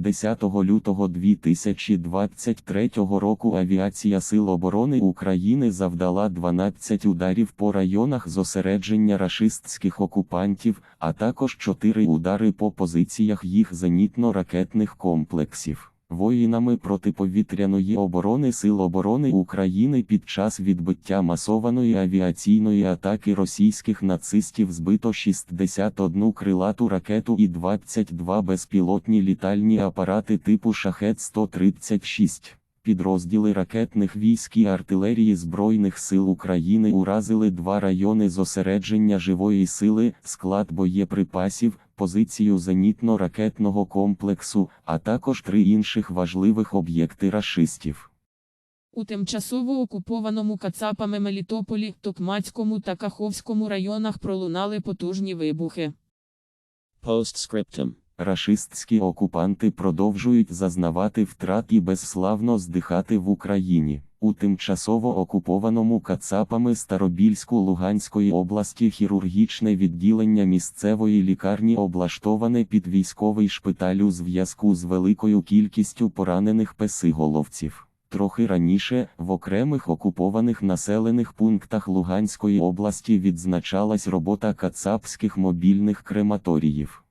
10 лютого 2023 року Авіація Сил оборони України завдала 12 ударів по районах зосередження рашистських окупантів, а також 4 удари по позиціях їх зенітно-ракетних комплексів. Воїнами протиповітряної оборони Сил оборони України під час відбиття масованої авіаційної атаки російських нацистів збито 61 крилату ракету і 22 безпілотні літальні апарати типу Шахет-136. Підрозділи ракетних військ і артилерії Збройних сил України уразили два райони зосередження живої сили, склад боєприпасів, позицію зенітно-ракетного комплексу, а також три інших важливих об'єкти рашистів. У тимчасово окупованому Кацапами Мелітополі, Токмацькому та Каховському районах пролунали потужні вибухи. Postscriptum. Рашистські окупанти продовжують зазнавати втрат і безславно здихати в Україні. У тимчасово окупованому Кацапами Старобільську Луганської області хірургічне відділення місцевої лікарні облаштоване під військовий шпиталь у зв'язку з великою кількістю поранених песиголовців. Трохи раніше в окремих окупованих населених пунктах Луганської області відзначалась робота кацапських мобільних крематоріїв.